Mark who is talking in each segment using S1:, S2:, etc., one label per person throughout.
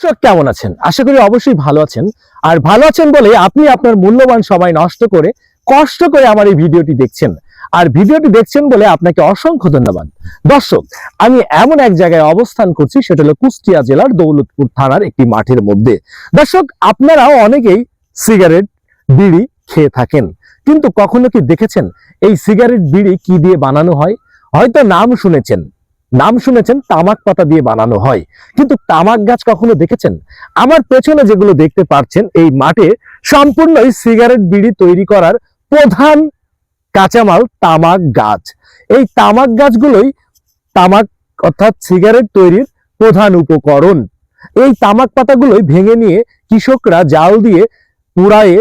S1: দর্শক কেমন আছেন? আশা করি অবশ্যই ভালো আছেন। আর ভালো আছেন বলে আপনি আপনার মূল্যবান সময় নষ্ট করে, কষ্ট করে আমার এই ভিডিওটি দেখছেন। আর ভিডিওটি দেখছেন বলে আপনাকে অসংখ্য ধন্যবাদ। দর্শক, আমি এমন এক জায়গায় অবস্থান করছি, সেটা হলো কুষ্টিয়া জেলার দৌলতপুর থানার একটি মাঠের মধ্যে। দর্শক, আপনারাও অনেকেই সিগারেট, বিড়ি খেয়ে থাকেন। কিন্তু কখনো কি দেখেছেন এই সিগারেট, বিড়ি কি দিয়ে বানানো হয়? হয়তো নাম শুনেছেন। নাম শুনেছেন, তামাক পাতা দিয়ে বানানো হয়। কিন্তু তামাক গাছ কখনো দেখেছেন? আমার পেছনে যেগুলো দেখতে পাচ্ছেন এই মাঠে সম্পূর্ণই সিগারেট বিড়ি তৈরি করার প্রধান কাঁচামাল তামাক গাছ। এই তামাক গাছগুলোই তামাক, অর্থাৎ সিগারেট তৈরির প্রধান উপকরণ। এই তামাক পাতাগুলোই ভেঙে নিয়ে কৃষকরা জাল দিয়ে পুড়ায়ে,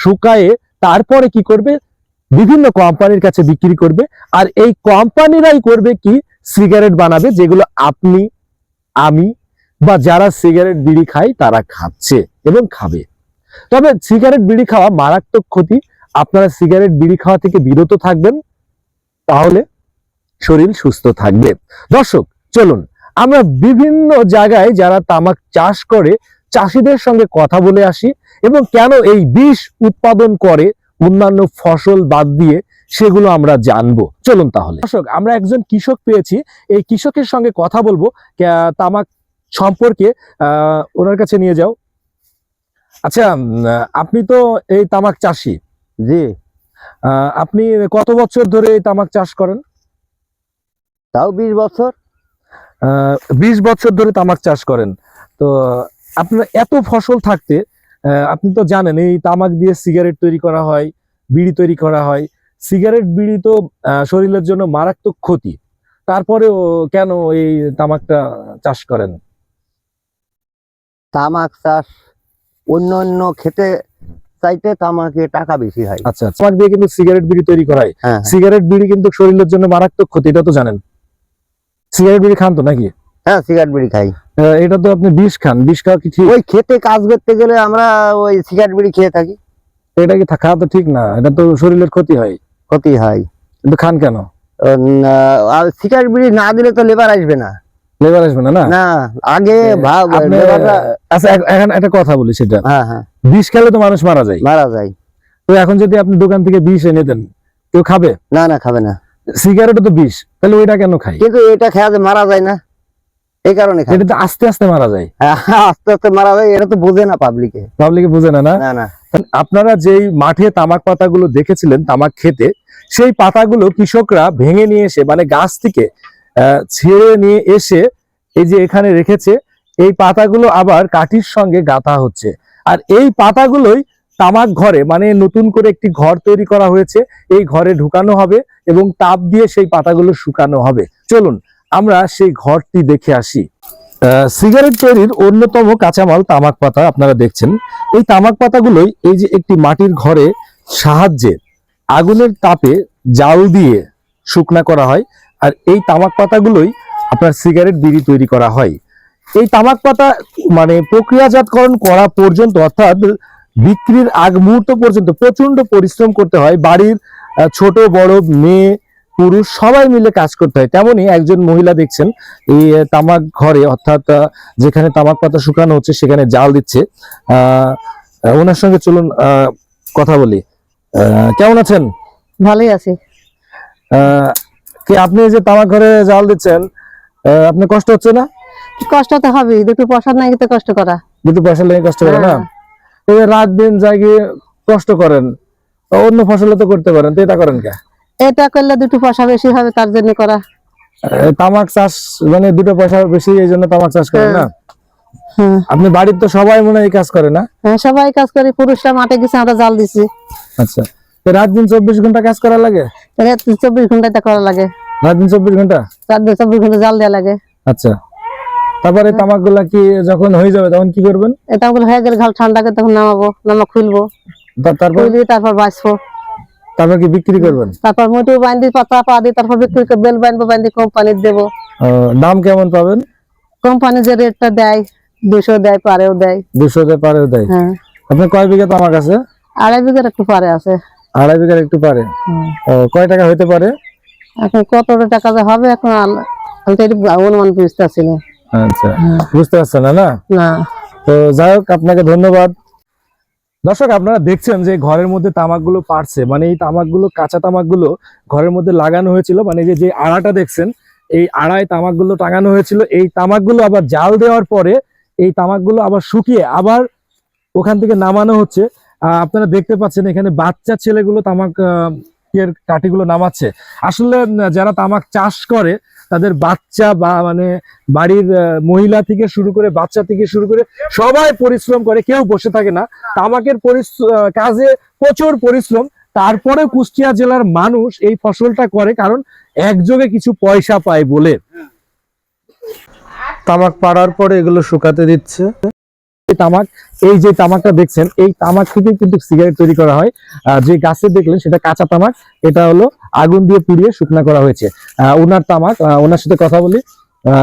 S1: শুকায়ে তারপরে কি করবে? বিভিন্ন কোম্পানির কাছে বিক্রি করবে। আর এই কোম্পানিরাই করবে কি? সিগারেট বানাবে যেগুলো আপনি, আমি বা যারা সিগারেট বিড়ি খায় তারা খাচ্ছে এবং খাবে। তবে সিগারেট বিড়ি খাওয়া মারাত্মক ক্ষতি। আপনারা সিগারেট বিড়ি খাওয়া থেকে বিরত থাকবেন, তাহলে শরীর সুস্থ থাকবে। দর্শক, চলুন, আমরা বিভিন্ন জায়গায় যারা তামাক চাষ করে, চাষিদের সঙ্গে কথা বলে আসি এবং কেন এই বিষ উৎপাদন করে, অন্যান্য ফসল বাদ দিয়ে সেগুলো আমরা জানব। চলুন তাহলে। দর্শক আমরা একজন কৃষক পেয়েছি। এই কৃষকের সঙ্গে কথা বলব। তামাক সম্পর্কে ওনার কাছে নিয়ে যাও। আচ্ছা আপনি তো এই তামাক চাষি।
S2: জি।
S1: আপনি কত বছর ধরে এই তামাক চাষ করেন?
S2: তাও বিশ বছর।
S1: বিশ বছর ধরে তামাক চাষ করেন। তো আপনার এত ফসল থাকতে আপনি তো জানেন এই তামাক দিয়ে সিগারেট তৈরি করা হয় বিড়ি তৈরি করা হয়। সিগারেট বিড়ি তো শরীরের জন্য মারাত্মক ক্ষতি। তারপরেও কেন এই তামাকটা চাষ করেন?
S2: তামাক চাষ অন্য অন্য খেতে চাইতে তামাকে টাকা বেশি হয়।
S1: আচ্ছা আচ্ছা। তামাক দিয়ে কিন্তু সিগারেট বিড়ি তৈরি করা হয়।
S2: হ্যাঁ
S1: সিগারেট বিড়ি কিন্তু শরীরের জন্য মারাত্মক ক্ষতি এটা তো জানেন। সিগারেট বিড়ি খান তো নাকি?
S2: হ্যাঁ সিগারেট বিড়ি খাই।
S1: এটা তো আপনি বিষ খান বিষ খাওয়া কি ঠিক?
S2: ওই খেতে কাজ করতে গেলে আমরা ওই সিগারেট বিড়ি খেয়ে থাকি।
S1: এটা কি খাওয়া তো ঠিক না এটা তো শরীরের ক্ষতি হয়।
S2: ক্ষতি হয়।
S1: কিন্তু খান কেন?
S2: আর সিগারেট বিড়ি না দিলে তো লেবার আসবে না।
S1: লেবার আসবে না না?
S2: আগে ভাব
S1: আচ্ছা এখন একটা কথা বলি সেটা।
S2: হ্যাঁ হ্যাঁ।
S1: বিষ খেলে তো মানুষ মারা যায়।
S2: মারা যায়।
S1: তো এখন যদি আপনি দোকান থেকে বিষ এনে দেন কেউ খাবে?
S2: না না খাবে না।
S1: সিগারেটও তো বিষ। তাহলে ওইটা কেন খাই
S2: কিন্তু এটা খেয়া যে মারা যায় না। এই কারণে খায়।
S1: এটা তো আস্তে আস্তে মারা যায়।
S2: হ্যাঁ, আস্তে আস্তে মারা যায়। এটা তো বোঝে না পাবলিকে
S1: পাবলিকে বুঝে না? না
S2: না।
S1: আপনারা যেই মাঠে তামাক পাতাগুলো দেখেছিলেন, তামাক খেতে, সেই পাতাগুলো কৃষকরা ভেঙে নিয়ে এসে মানে গাছ থেকে ছিঁড়ে নিয়ে এসে এই যে এখানে রেখেছে, এই পাতাগুলো আবার কাঠির সঙ্গে গাঁথা হচ্ছে। আর এই পাতাগুলোই তামাক ঘরে মানে নতুন করে একটি ঘর তৈরি করা হয়েছে, এই ঘরে ঢুকানো হবে এবং তাপ দিয়ে সেই পাতাগুলো শুকানো হবে। চলুন, আমরা সেই ঘরটি দেখে আসি। সিগারেট তৈরির অন্যতম কাঁচামাল তামাক পাতা আপনারা দেখছেন। এই তামাক পাতাগুলোই এই যে একটি মাটির ঘরে সাহায্যে আগুনের তাপে জাল দিয়ে শুকনা করা হয় আর এই তামাক পাতাগুলোই আপনার সিগারেট বিড়ি তৈরি করা হয়। এই তামাক পাতা মানে প্রক্রিয়াজাতকরণ করা পর্যন্ত অর্থাৎ বিক্রির আগ মুহূর্ত পর্যন্ত প্রচণ্ড পরিশ্রম করতে হয়। বাড়ির ছোট, বড়, মেয়ে পুরুষ সবাই মিলে কাজ করতে হয়। তেমনি একজন মহিলা দেখছেন এই তামাক ঘরে অর্থাৎ যেখানে তামাক পাতা শুকানো হচ্ছে সেখানে জাল দিচ্ছে। আহ ওনার সঙ্গে চলুন কথা বলি। কেমন আছেন?
S3: ভালোই আছি।
S1: আহ, কি আপনি যে তামাক ঘরে জাল দিচ্ছেন আপনার কষ্ট হচ্ছে না?
S3: কষ্ট তো হবে দুটো পয়সা নাই তো কষ্ট করা।
S1: দুটো পয়সা লেগে কষ্ট করে না?
S3: হ্যাঁ।
S1: রাত দিন জাগিয়ে কষ্ট করেন অন্য ফসলে তো করতে পারেন তো এটা করেন কে?
S3: এটা করলে দুটো পয়সা বেশি হবে তার জন্য করা।
S1: তামাক চাষ মানে দুটো পয়সা বেশি এই জন্য তামাক চাষ করেন না?
S3: হ্যাঁ।
S1: আপনি বাড়ির তো সবাই মনে হয় এই কাজ করে না?
S3: হ্যাঁ, সবাই কাজ করি পুরুষরা মাঠে গেছে আমরা জাল দিছি।
S1: আচ্ছা। তো রাত দিন চব্বিশ ঘণ্টা কাজ করা লাগে?
S3: রাত চব্বিশ ঘণ্টা এটা করা লাগে।
S1: রাত দিন চব্বিশ ঘণ্টা?
S3: রাত দিন চব্বিশ ঘণ্টা জাল দেওয়া লাগে।
S1: আচ্ছা। তারপরে তামাকগুলা কি যখন হয়ে যাবে তখন কি করবেন?
S3: এটা হয়ে গেলে ঘাল ঠান্ডা করে তখন নামাবো নামা খুলবো।
S1: তারপর?
S3: তারপর বাঁচবো।
S1: তারপর কি বিক্রি করবেন?
S3: তারপর মোটু বান্ধি পাতা পা দিই তারপর বিক্রি করে বেল বান্ধি কোম্পানির দেবো।
S1: দাম কেমন পাবেন?
S3: কোম্পানি যে রেটটা দেয় দুশো দেয় পারেও দেয়।
S1: দুশো পারেও দেয়।
S3: হ্যাঁ।
S1: আপনার কয় বিঘা তামাক আছে?
S3: আড়াই বিঘার একটু পারে আছে।
S1: আড়াই বিঘার একটু পারে। কয় টাকা হইতে পারে?
S3: এখন কত টাকা যে হবে এখন আমি তো অনুমান বুঝতেছি না।
S1: আচ্ছা। বুঝতে পারছেন না? না। তো যাই হোক আপনাকে ধন্যবাদ। দর্শক, আপনারা দেখছেন যে ঘরের মধ্যে তামাকগুলো পারছে। মানে এই তামাকগুলো, কাঁচা তামাকগুলো ঘরের মধ্যে লাগানো হয়েছিল। মানে যে যে আড়াটা দেখছেন, এই আড়ায় তামাকগুলো টাঙানো হয়েছিল। এই তামাকগুলো আবার জাল দেওয়ার পরে এই তামাকগুলো আবার শুকিয়ে আবার ওখান থেকে নামানো হচ্ছে। আপনারা দেখতে পাচ্ছেন এখানে বাচ্চা ছেলেগুলো তামাক কাঠিগুলো নামাচ্ছে। আসলে যারা তামাক চাষ করে তাদের বাচ্চা বা মানে বাড়ির মহিলা থেকে শুরু করে বাচ্চা থেকে শুরু করে সবাই পরিশ্রম করে, কেউ বসে থাকে না। তামাকের কাজে প্রচুর পরিশ্রম। তারপরে কুষ্টিয়া জেলার মানুষ এই ফসলটা করে কারণ একযোগে কিছু পয়সা পায় বলে। তামাক পাড়ার পরে এগুলো শুকাতে দিচ্ছে। তামাক এই যে তামাকটা দেখছেন এই তামাক থেকে কিন্তু সিগারেট তৈরি করা হয়। যে গাছে দেখলেন সেটা কাঁচা তামাক এটা হলো আগুন দিয়ে পুড়িয়ে শুকনা করা হয়েছে। ওনার তামাক ওনার সাথে কথা বলি।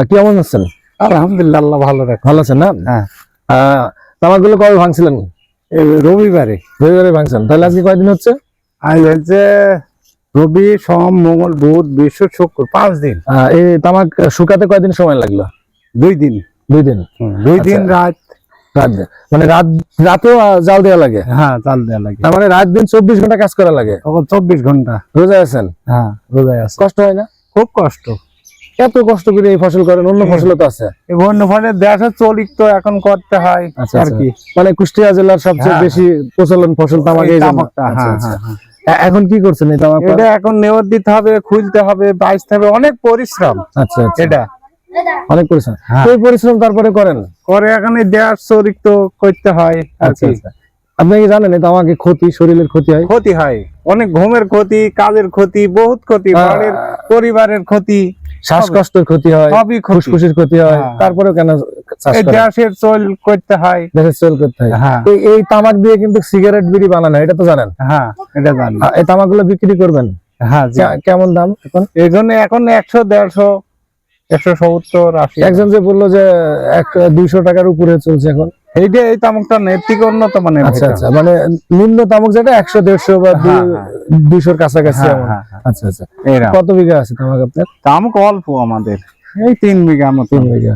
S1: কেমন আছেন?
S2: আলহামদুলিল্লাহ আল্লাহ ভালো রাখে।
S1: ভালো আছেন না?
S2: হ্যাঁ।
S1: আহ, তামাকগুলো কবে ভাঙছিলেন?
S2: রবিবারে।
S1: রবিবারে ভাঙছেন। তাহলে আজকে কয়দিন হচ্ছে?
S2: আজ হচ্ছে রবি সোম মঙ্গল বুধ বৃহস্পতি শুক্র পাঁচ দিন।
S1: এই তামাক শুকাতে কয়দিন সময় লাগল?
S2: দুই দিন।
S1: দুই দিন।
S2: দুই
S1: আচ্ছা।
S2: দিন রাত
S1: রাত। মানে রাত রাতেও জাল দেওয়া লাগে।
S2: হ্যাঁ চাল দেওয়া লাগে।
S1: তার মানে রাত দিন চব্বিশ ঘণ্টা কাজ করা লাগে।
S2: চব্বিশ ঘণ্টা।
S1: রোজা আছেন?
S2: হ্যাঁ রোজায় আছে।
S1: কষ্ট হয় না?
S2: খুব কষ্ট।
S1: এত কষ্ট করে এই ফসল করেন অন্য ফসলও তো আছে।
S2: বন্য ফলে দেশে চলিক তো এখন করতে হয়
S1: আচ্ছা,
S2: আর
S1: আচ্ছা।
S2: কি।
S1: মানে কুষ্টিয়া জেলার সবচেয়ে
S2: হ্যাঁ,
S1: বেশি প্রচলন ফসল তামাক
S2: এই
S1: আচ্ছা,
S2: হ্যাঁ। হ্যাঁ, হ্যাঁ।
S1: এখন কি করছেন
S2: এটা এখন নেওয়ার দিতে হবে খুলতে হবে বাইসতে হবে অনেক পরিশ্রম।
S1: আচ্ছা।
S2: এটা।
S1: অনেক পরিশ্রম।
S2: হ্যাঁ।
S1: পরিশ্রম তারপরে করেন?
S2: করে এখন দেশ চলিক তো করতে হয় আর
S1: আচ্ছা
S2: কি।
S1: আচ্ছা। আপনি কি জানেন এই তামাকে ক্ষতি? শরীরের ক্ষতি হয়?
S2: ক্ষতি হয়। অনেক ঘুমের ক্ষতি কাজের ক্ষতি বহুত ক্ষতি বাড়ির পরিবারের ক্ষতি।
S1: শ্বাসকষ্টের ক্ষতি হয়
S2: সবই ক্ষতি।
S1: ফুসফুসের ক্ষতি হয়।
S2: হ্যাঁ।
S1: তারপরেও কেন
S2: দেশের চল করতে হয়।
S1: দেশের সেল করতে হয়।
S2: হ্যাঁ।
S1: এই- তামাক দিয়ে কিন্তু সিগারেট বিড়ি বানানো এটা তো জানেন?
S2: হ্যাঁ এটা জানি।
S1: আ, এই তামাকগুলো বিক্রি করবেন?
S2: হ্যাঁ
S1: কেমন দাম এখন?
S2: এই জন্য এখন একশো দেড়শো একশো সত্তর আশি।
S1: একজন যে বলল যে এক দুইশো টাকার উপরে চলছে এখন।
S2: এইটা এই তামুকটা নেতিক থেকে উন্নত মানের
S1: আচ্ছা আচ্ছা মানে নিম্ন তামাক যেটা একশো দেড়শো বা
S2: হ্যাঁ,
S1: দুইশোর কাছাকাছি
S2: হ্যাঁ। হ্যাঁ, হ্যাঁ।
S1: আচ্ছা আচ্ছা। কত বিঘা আছে তামাক আপনার?
S2: তামুক অল্প আমাদের। এই তিন বিঘা মতো।
S1: তিন বিঘা।